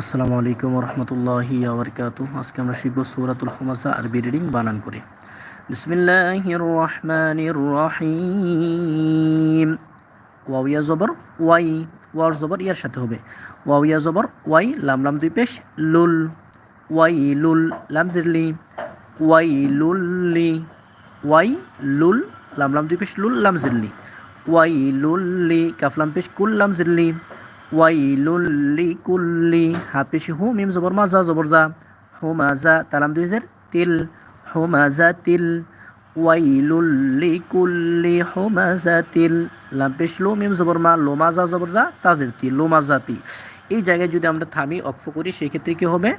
আসসালামু আলাইকুম রহমতুল্লাহি আবরকাত। আজকে আমরা শিখব সৌরাতুল হুমাসা আরবি রিডিং বানান করে। বিসমিল্লাহির রহমানির রহিম ওয়াউয়া জবর, ওয়াই। ওয়ার, জবর, ইয়ার সাথে হবে। ওয়াউয়া জবর, ওয়াই, লাম লাম, দুই পেশ, লুল। ওয়াই, লুল, লাম জিরলি ওয়াই লুল্লি ওয়াই, লুল, লাম লাম, দুই পেশ, লুল, লাম জিরলি ওয়াই লুল্লি কাফলাম পেশ, কুল, লাম জিরলি ওয়াইলুল্লি কুল্লি হাফিস হু, মিম জবর মাজা জবর যা হু মাজা তালাম দুই হাজার তিল। হু মাজা তিল। ওয়াইলুল্লি কুল্লি হু মাজা তিল। লাম পেশ লো, মিম জবর মা, লো মাজা জবর যা তাজের তি, লো মাজাতি এই জায়গায় যদি আমরা থামি অক্ফ করি, সেক্ষেত্রে কী হবে?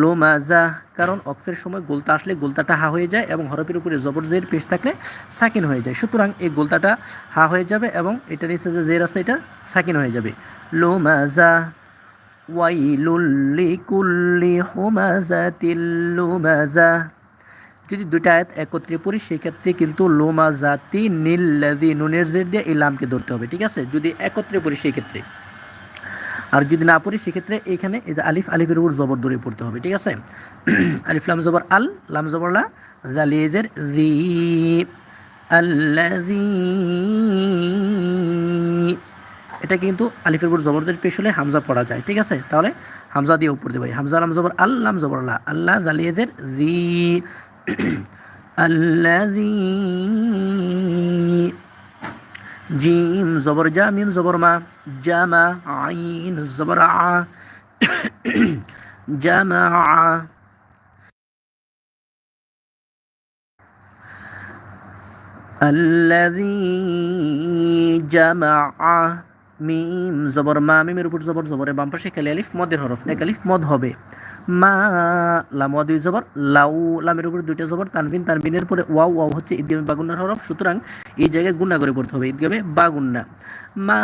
লো মাজা কারণ অক্ফের সময় গোলতা আসলে গোলতাটা হা হয়ে যায় এবং হরফের উপরে জবরজের পেশ থাকলে সাকিন হয়ে যায়। সুতরাং এই গোলতাটা হা হয়ে যাবে এবং এটা নিচে যে জের আছে, এটা সাকিন হয়ে যাবে। লো মাজা ওয়াইলুল্লি কুল্লি হোমাজাতিল লোমাজা যদি দুটা আয়াত একত্রে পড়ি, সেক্ষেত্রে কিন্তু লোমা জাতি নীল্লাদি নুনের জের দিয়ে এই লামকে ধরতে হবে, ঠিক আছে? যদি একত্রে পড়ি সেই ক্ষেত্রে আর যদি না পড়ি, সেক্ষেত্রে এখানে এই যে আলিফ, আলিফের উপর জবর ধরে পড়তে হবে, ঠিক আছে? আলিফ, লাম, জবর, আল, লাম, জবর, লা জালিয়েদের রি এটা কিন্তু আলিফের উপর জবরদের পেশ হলে হামজা পড়া যায়, ঠিক আছে? তাহলে হামজা দিয়ে উপর দেবে হামজা, লাম, জবর আল্লাম জবর আল্লাহ আল্লাহ জালিয়েদের রি আল্লাযী। জিম জবর জা মিম জবর মা জামা আইন জবর আ জামা الذي جمع মিম জবর মা মিমের উপর জবর জবরে বাম পাশে কালি আলিফ মদের হরফ এক আলিফ মদ হবে মা, লাম দুই জবর, লাউ, লামের উপর দুইটা জবর, তানবিন, তানবিনের পরে ওয়াও ওয়াও হচ্ছে ঈদগামে বাগুন্নার হরফ। সুতরাং এই জায়গায় গুন্না করে পড়তে হবে ঈদগামে বাগুন্না। মা,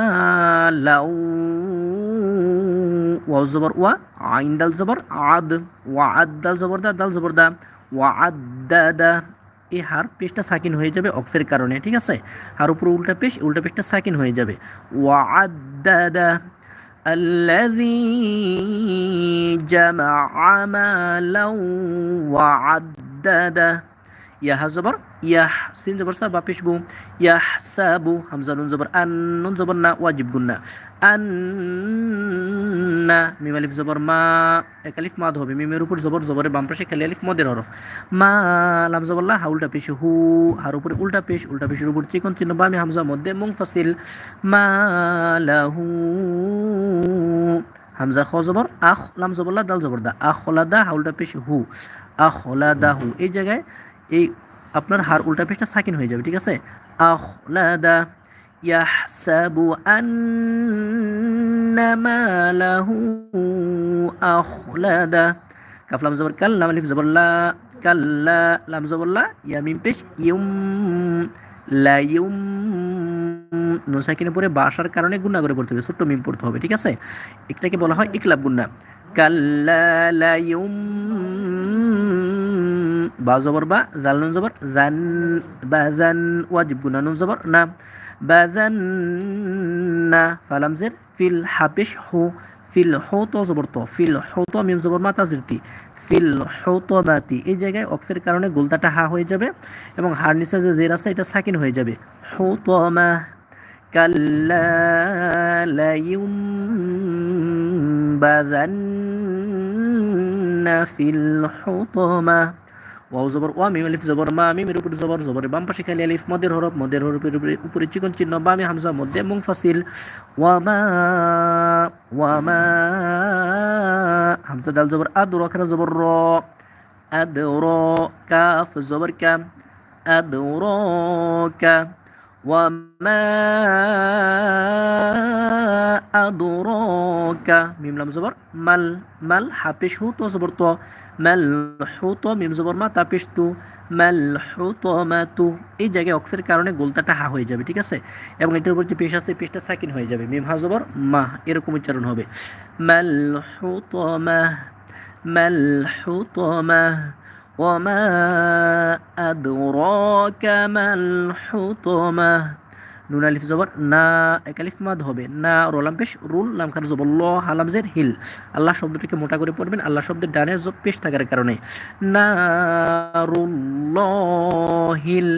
লাউ, ওয়াও জবর, ওয়া, আইন দাল জবর, আদ, ওয়া, আদ দাল জবর দা, দাল জবর দা, ওয়া, আদ, দা এই হার পেশটা সাকিন হয়ে যাবে অক্ফের কারণে, ঠিক আছে? আর উপরে উল্টা পেশ, উল্টা পেশটা সাকিন হয়ে যাবে। ওয়াদ্দাদা الذي جمع مالا وعدده ইয়া জবর ইয়াহ সিন জবর সা বাপিস বু ইয়াহ সাবু হামজা নুন জবর আন নুন জবর না ওয়াজিব গুন্না আন্না মিম আলিফ জবর মা এক আলিফ মাদ হবে মিমের উপর জবর জবরে বাম পাশে খালি আলিফ মদের হরফ মা লাম জবরলা হা উল্টা পেশ হু হার উপরে উল্টা পেশ উল্টা পেশের উপর চিকন চিহ্ন বা আমি হামজা মধ্যে মুংফাসিল মা লাহু হামজা খ জবর, আখ, লাম জবরলা দাল জবর, দা, আখলাদা হাউলটা পেশ হু, আখলাদা হু। এই জায়গায় এই আপনার হার উল্টা পেশটা সাকিন হয়ে যাবে, ঠিক আছে? আখলাদা ইয়াহসাবু আন্না মালাহু আখলাদা। কাফ, লাম জবর, কাল, লাম আলিফ জবর, লা কাল্লা লাম জবর, লা ইয়া মিম পেশ, ইউম, লা, ইউম নুন সাকিনের পরে বাসার কারণে গুণা করে পড়তে হবে, ছোট্ট মিম পড়তে হবে, ঠিক আছে? এটাকে বলা হয় ইকলাব গুন্না কাল্লা লা ইউম বা জবর বা জাল নুন জবর, জান বা জান ওয়াজিব গুনা নুন জবর, না। বা জান না ফালামজের ফিল হাফিস হু, ফিল হো তো জবর তো, ফিল হো মিম জবর মা তাজিরতি ফিল হো বাতি এই জায়গায় অক্ফের কারণে গোলতাটা হা হয়ে যাবে এবং হার নিচে যে জের আছে, এটা সাকিন হয়ে যাবে। হো তো মা কাল্লা লা ইউম বাযান্না ফিল হুতমা ওয়াও জবর ওয়া মিম আলিফ জবর মা মিমের উপরে জবর জবরের বাম পাশে খালি আলিফ মদের হরফ মদের হরফের উপরে উপরে চিকন চিহ্ন বামে হামজা মধ্যে মুংফাসিল ওয়ামা ওয়ামা হামজা দাল জবর আদ রখানা জবর র আদ র কাফ জবর কাম আদ র কা وما أدراك ميم لام زبر مل مل حبش هو تو زبر تو মালহুত মিম জবর মা তাপিস তু মালহুত তু এই জায়গায় অক্ষের কারণে গোলতাটা হা হয়ে যাবে ঠিক আছে এবং এটার উপর যে পেশ আছে পেশটা সাকিন হয়ে যাবে মিম হা জবর মা এরকম উচ্চারণ হবে মালহুত মা মালহুত মা وما أدراك ما الحطمة নুন আলিফ জবর না এক আলিফ মাদ হবে না রোলাম পেশ রুল লাম খার জবর ল হালাম জের হিল আল্লাহ শব্দটিকে মোটা করে পড়বেন আল্লাহ শব্দের ডানে জব পেশ থাকার কারণে না রুল হিল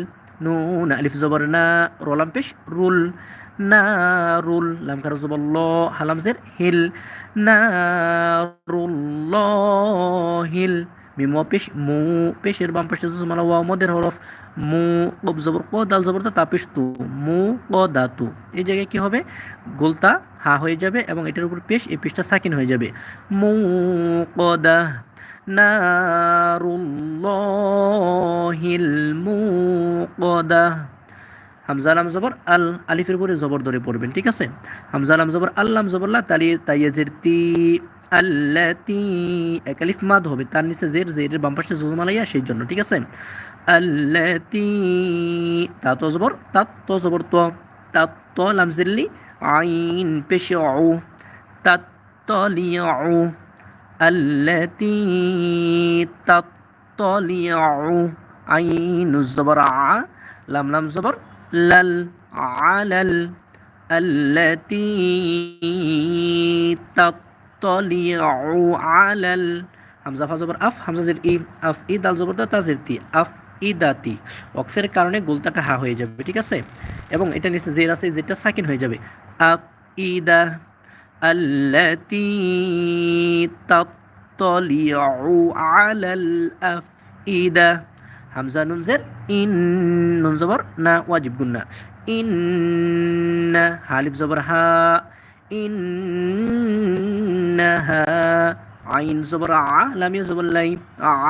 নুন আলিফ জবর না রোলাম পেশ রুল না রুল লাম খার জবর ল হালাম জের হিল না রুল হিল পেশ মু পেশের বাম পাশে জুমালা ওয়া মদের হরফ মু কব জবর ক দাল জবর তা পেশ তু মু ক দাতু এই জায়গায় কি হবে? গোলতা হা হয়ে যাবে এবং এটার উপর পেশ, এই পেশটা সাকিন হয়ে যাবে। মু কদা নারুল্লাহিল মুকদা হামজা আলাম জবর আল আলিফের উপরে জবর ধরে পড়বেন, ঠিক আছে? হামজা আলাম জবর আল্লাম জবরলা তালি তাইয়াজের তি আল্লাতি একালিফ মাদ হবে, তার নিচে জের, জেরের বাম পাশে জোজমালাইয়া সেই জন্য, ঠিক আছে? আল্লাতি তা তো জবর তাত তো জবর তো, তাত তো লামজিল্লি আইন পেশে অ তাত তলিয়া আল্লাতি, তাত তলিয়া আইন জবর আ লাম লাম জবর, লাল আলাল, আল্লাতি, তাত তালিউ হামজা ফাজবর আফ হামজা জের আফ ই দা তি। কারণে গোলতাটা হা হয়ে যাবে, ঠিক আছে? এবং এটা নিচে জের আছে যেটা সাকিন হয়ে যাবে। আফ হামজা নুন জের, ইন নুন জবর, না, ওয়াজিব গুন্না ইন হালিফ জবর, হা। ইন্নাহা আইন জবর আ লামিয়া জবর লাই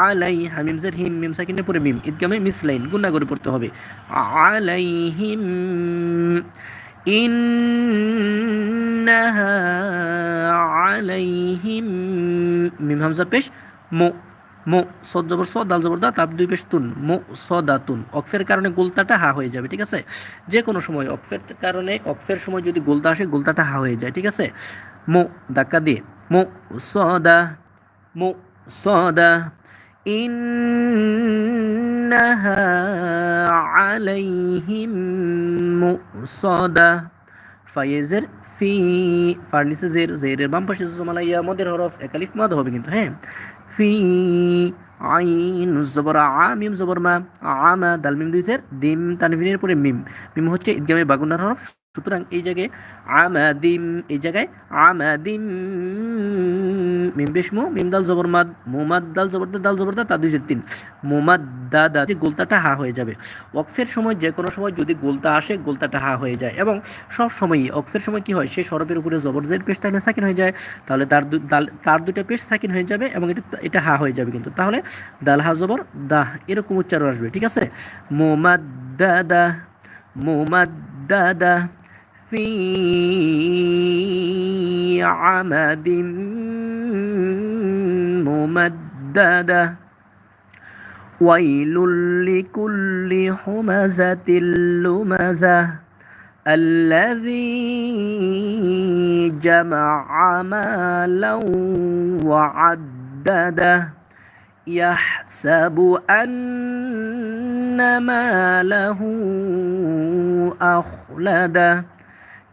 আলাই হামিম জের হিম মিম সাকিনে পরে মিম ঈদগামে মিসলাইন গুন্না করে পড়তে হবে আলাইহিম ইন্নাহা আলাইহিম মিম হামজা পেশ মো মো সদ জবর সদ দাল জবর দা তাপ দুই পেশ তুন মো সদাতুন অক্ফের কারণে গোলতাটা হা হয়ে যাবে ঠিক আছে যে কোনো সময় অক্ফের কারণে অক্ফের সময় যদি গোলতা আসে গোলতাটা হা হয়ে যায় ঠিক আছে মো ধাক্কা দিয়ে মো সদা মো সদা إنها عليهم مؤصدة ফাইজের ফি ফার্নিসে জের জেরের বাম পাশে জমালা ইয়া মদের হরফ একালিফ মাদ হবে কিন্তু হ্যাঁ ফি আইন, জবর আ, মিম, জবর মা আমা দাল, মিম দুই জের দিম, তানভিনের পরে মিম। মিম হচ্ছে ইদগামে বাগুনার হরফ। সুতরাং এই জায়গায় আমাদিম এই জায়গায় আমাদিম মিম বেশ মু, মিম দাল জবর মাদ, মোমাদ দাল জবর দাল জবর দা তা দুই তিন, মোমাদ দা যে গোলতাটা হা হয়ে যাবে। ওয়াকফের সময় যে কোনো সময় যদি গোলতা আসে গোলতাটা হা হয়ে যায় এবং সব সময়ই অক্ফের সময় কি হয়? সে সরবের উপরে জবরদের পেশ থাকলে সাকিন হয়ে যায়। তাহলে তার তার দুইটা পেশ সাকিন হয়ে যাবে এবং এটা এটা হা হয়ে যাবে কিন্তু। তাহলে দাল হা জবর দাহ এরকম উচ্চারণ আসবে, ঠিক আছে? মোমাদ দা মোমাদ দা দা في عمد ممددة. ويل لكل حمزة لمزة. الذي جمع مالا وعدده يحسب أن ماله أخلده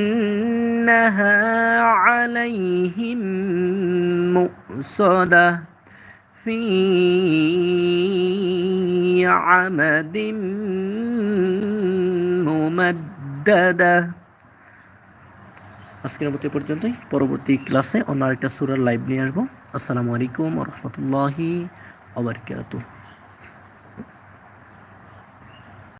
إنها عليهم مؤصدة في عمد ممددة আজকের মতো পর্যন্তই পরবর্তী ক্লাসে অন্য আরেকটা সুরার লাইভ নিয়ে আসবো আসসালামু আলাইকুম রহমতুল্লাহি আবরকাতুহ